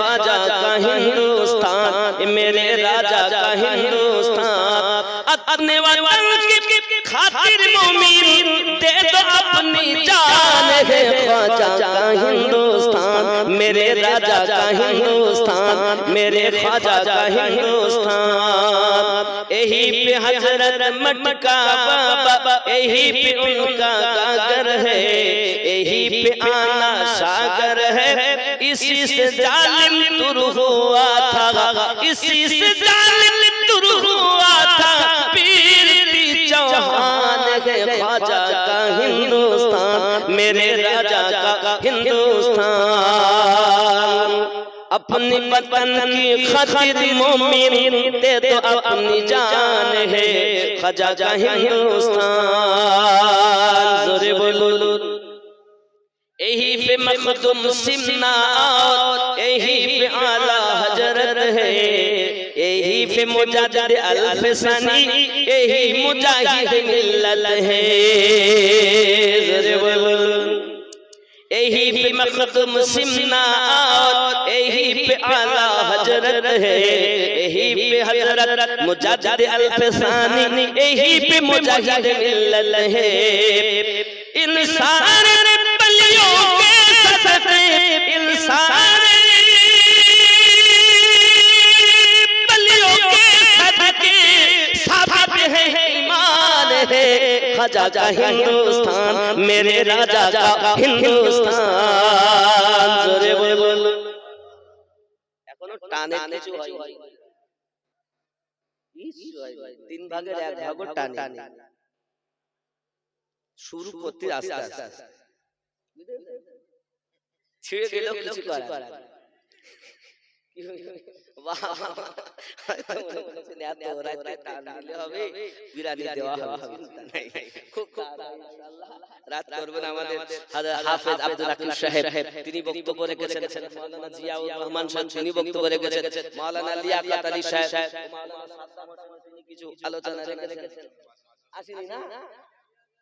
راجا کا ہندوستان میرے کا ہندوستان۔ اپنے وطن کی خاطر دے دو اپنی جان خواجہ کا ہندوستان۔ میرے کا ہندوستان، میرے خواجہ کا ہندوستان۔ یہی پہ حضرت مٹکا بابا پہ ان کا ہے۔ پہ ساگر ہے، اسی سے ظالم تر ہوا تھا۔ اسی سے ظالم تر ہوا تھا۔ پیر دی چوہان ہے، خواجہ کا ہندوستان۔ میرے راجہ کا ہندوستان۔ اپنی وطن کی خطر مومین دے تو اپنی جان ہے۔ خواجہ کا ہندوستان۔ ضرب یہی پہ مخدم سمنا یہی پہ اعلی حجرت ہے۔ یہی پہ مجادر الف ثانی یہی مجاہد ملت ہے۔ یہی پہ مخدم سمنا یہی پہ اعلی حجرت ہے۔ یہی پہ حضرت مجاہد الف ثانی یہی پہ مجاہد ملت ہے۔ انسان पे मुजाहिद मिल्लत है इंसान बलियों के सदके इंसान बलियों के सदके साबित है ईमान है खजा का हिंदुस्तान मेरे राजा का हिंदुस्तान জোরে বল এখনো টানে কিছু হয় তিন ভাগের এক ভাগ টানে শুরু করতে আস্তে আস্তে ছিঁড়ে গেলেও কিছু করার মনে তিনি বক্তব্য রেখেছেন জিয়াউর রহমান সাহেব তিনি বক্তব্য রেখেছেন মাওলানা লিয়াকত আলী সাহেব কিছু আলোচনা রেখেছেন আসেনি না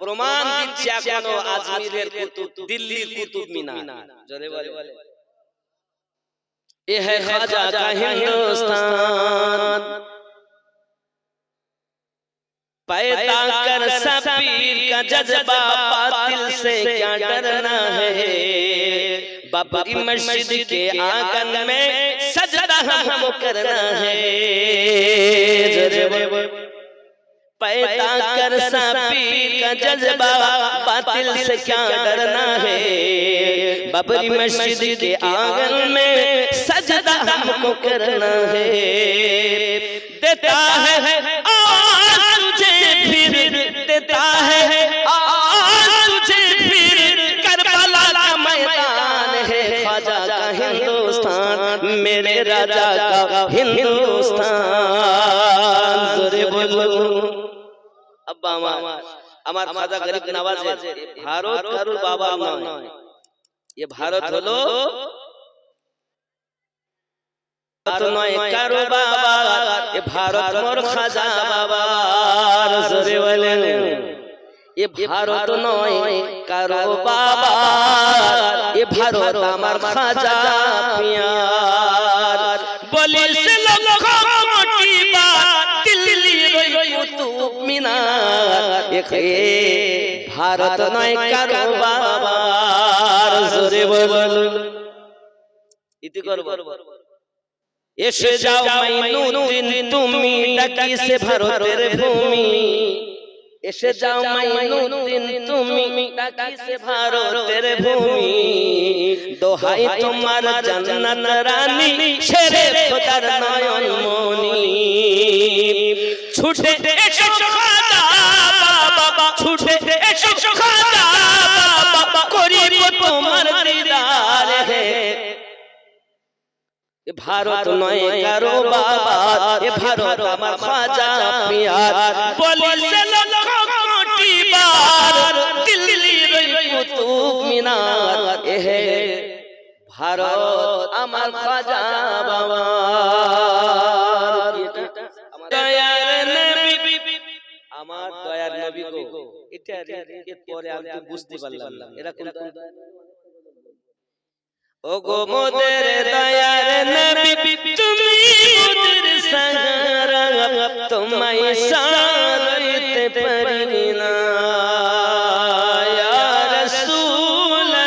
প্রমাণ দিচ্ছে এখনো আজমিরের دلی দিল্লির কুতুব جلے والے والے এ ہے خاجہ کا ہندوستان پیدا کر سبیر کا جذبہ پاتل سے کیا ڈرنا ہے بابری مسجد کے آنگن میں سجدہ ہم کرنا ہے۔ پیدا کر سپی کا جذبہ باطل سے کیا ڈرنا ہے؟ ببری مسجد کے آنگن میں سجدہ ہم کو کرنا ہے۔ دیتا ہے آج تجھے پھر دیتا ہے آج تجھے پھر۔ کربلا کا میدان ہے خواجہ کا ہندوستان۔ میرے راجہ کا ہندوستان۔ ضرور بولو আব্বা আমার আমার খাজা গরিব নওয়াজের ভারত কারুর বাবা নয়। এ ভারত হলো ভারত নয় কারও বাবা। এ ভারত মোর খাজা বাবার জোরে বলেন। এ ভারত নয় কারও বাবা। এ ভারত আমার খাজা পিয়ার। বলিস এ ভারত নয় কারও বাবার জোরে বল ইতি করব। এসে যাও মাইনুদ্দিন তুমি ডাকি সে ভারতের ভূমি? এসে যাও মাইনুদ্দিন তুমি ডাকি সে ভারতের ভূমি? দোহাই তোমার জান্নাত রানী শেরে খোদার নয়ন মনি ছুটে এসো খাদা বাবা ছুটে এসো খাদা বাবা করিব তোমার দিদার। হে ভারত নয় কারও বাবা এ ভারত আমার খাজা পিয়ার। বলিছে লক্ষ কোটি বার। দিল্লির কুতুব মিনার। এহে ভারত আমার খাজা বাবা। এর পরে আমি তো বুঝতে পারলাম না। এরকম ও গো মোদের দয়ার নবী তুমি মোদের সাহারা তোমায় সারাইতে পারি না। রাসূলুল্লাহ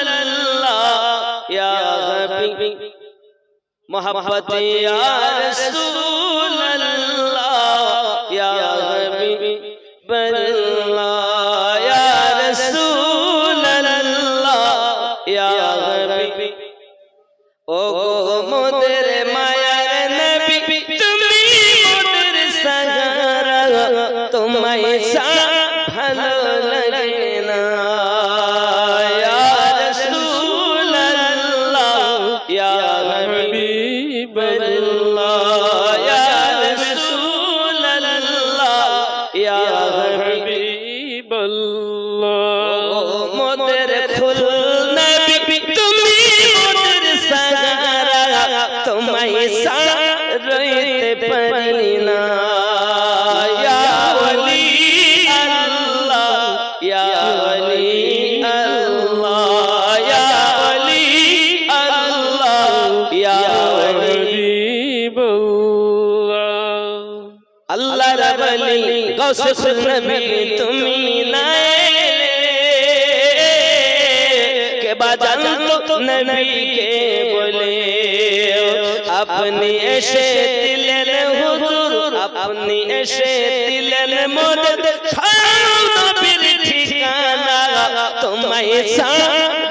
ও গো মোদের মায়ার নবী, তুমি মোদের সাহারা তোমায় সা ভালো লাগে না। ইয়া রাসূলুল্লাহ, ইয়া হাবিবাল্লাহ, ইয়া রাসূলুল্লাহ, ইয়া আল্লাহ রাবলি গৌস নবী তুমি নাই। কে বাজান তো নবী কে বলে আপনি এসে দিলেন হুজুর। আপনি এসে দিলেন মদদ নবীর ঠিকানা। তোমায় সারাইতে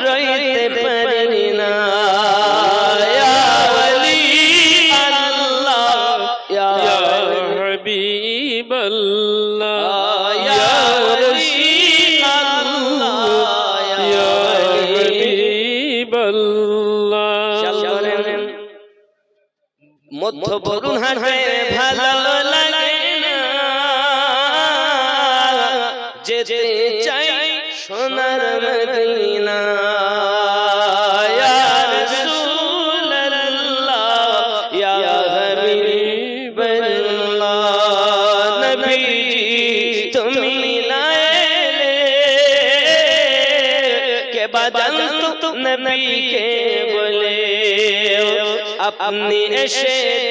মধ্য বরুণ হাটে ভালো লাগে যেতে চাই সোনার মদিনা। কে বাজান তো নবীকে বলে, আপনি এসে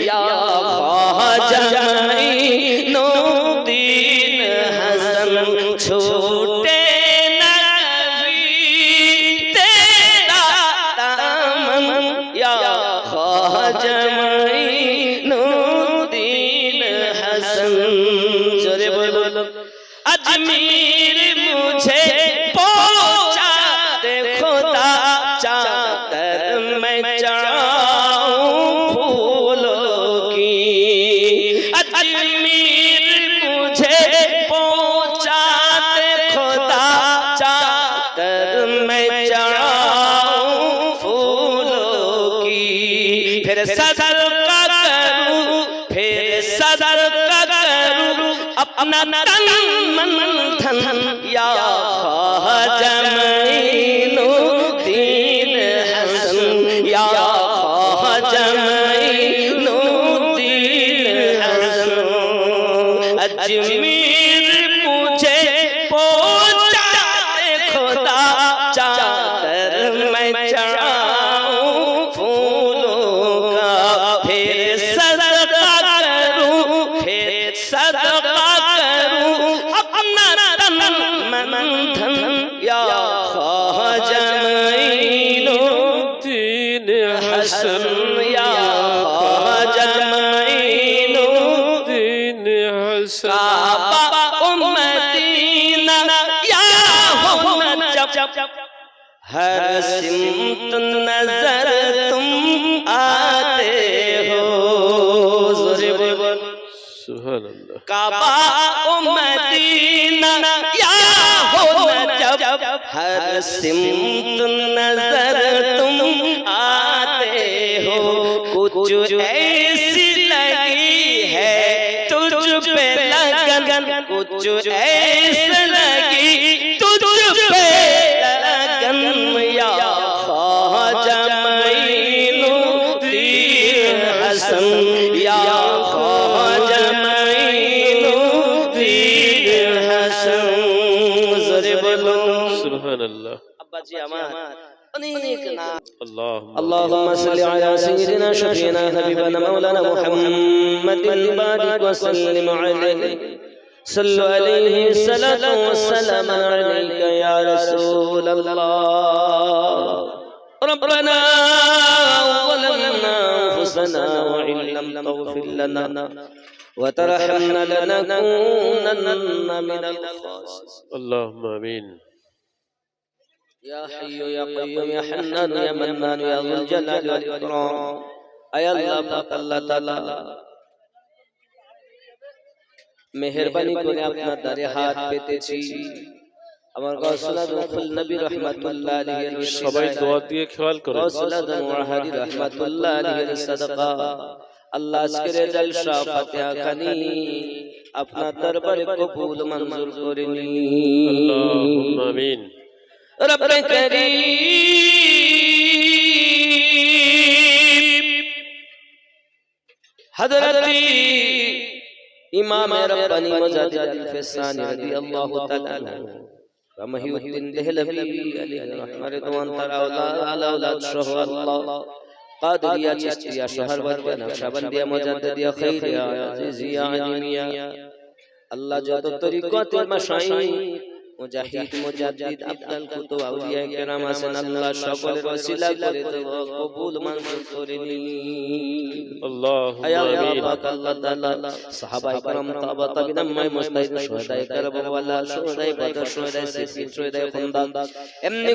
یا خواجہ अपना तन मन धन या ख्वाजा حسن یا خواجہ معین الدین حسن کعبہ امتی نہ یا ہم جب ہر سمت نظر تم آتے ہو ضرب سبحان اللہ کعبہ امتی نہ یا ہم جب ہر سمت نظر تم آتے کچھ ایسی لگی ہے تجھ پہ لگن کچھ ایسی لگی اللهم صل على سيدنا شفينا حبيبنا مولانا محمد بارك وسلم عليه. صلوا عليه الصلاة والسلام عليك يا رسول الله. ربنا ظلمنا أنفسنا وإن لم تغفر لنا وترحمنا لنكونن من الخاسرين. اللهم آمين. يا حي يا قيوم يا حنان يا منان يا ذو الجلال والإكرام أي الله পাক আল্লাহ তাআলা মেহেরবানি করে আপনার দ্বারে হাত পেতেছি আমার গৌসুল আজম নবী রহমাতুল্লাহ আলাইহির সবাই দোয়া দিয়ে খেয়াল করেন গৌসুল আজম ওয়াহাদি রহমাতুল্লাহ আলাইহির সাদাকা আল্লাহ আজকের জলসা ফাতিহা খানি আপনার দরবারে কবুল মঞ্জুর করে اللهم নিন آمين رب کریم حضرت امام ربانی مجاہد الفسانی رضی اللہ تعالی رمحی الدین دہلوی علیہ رحمہ رضوان تر اولاد اعلی اولاد شہ اللہ قادریا چشتیا شہر بدیا نقشبندیا مجددیا خیریا عزیزیا علمیہ اللہ جو تو طریقات مشائیں মুজাহিদ মুজাদ্দিদ আফদাল কুতুব আউলিয়া কেরাম আছেন আল্লাহ সকলের ওসিলা করে দেব কবুল মঞ্জুর করে নিন اللهم আয়া ইয়া آمين পাক আল্লাহ তাআলা সাহাবায়ে কেরাম তাবা তাবিনা মাই মুস্তাহিদ শুহাদায়ে কারবালা শুহাদায়ে বদর শুহাদায়ে সিফিন শুহাদায়ে খুন্দaq এমনি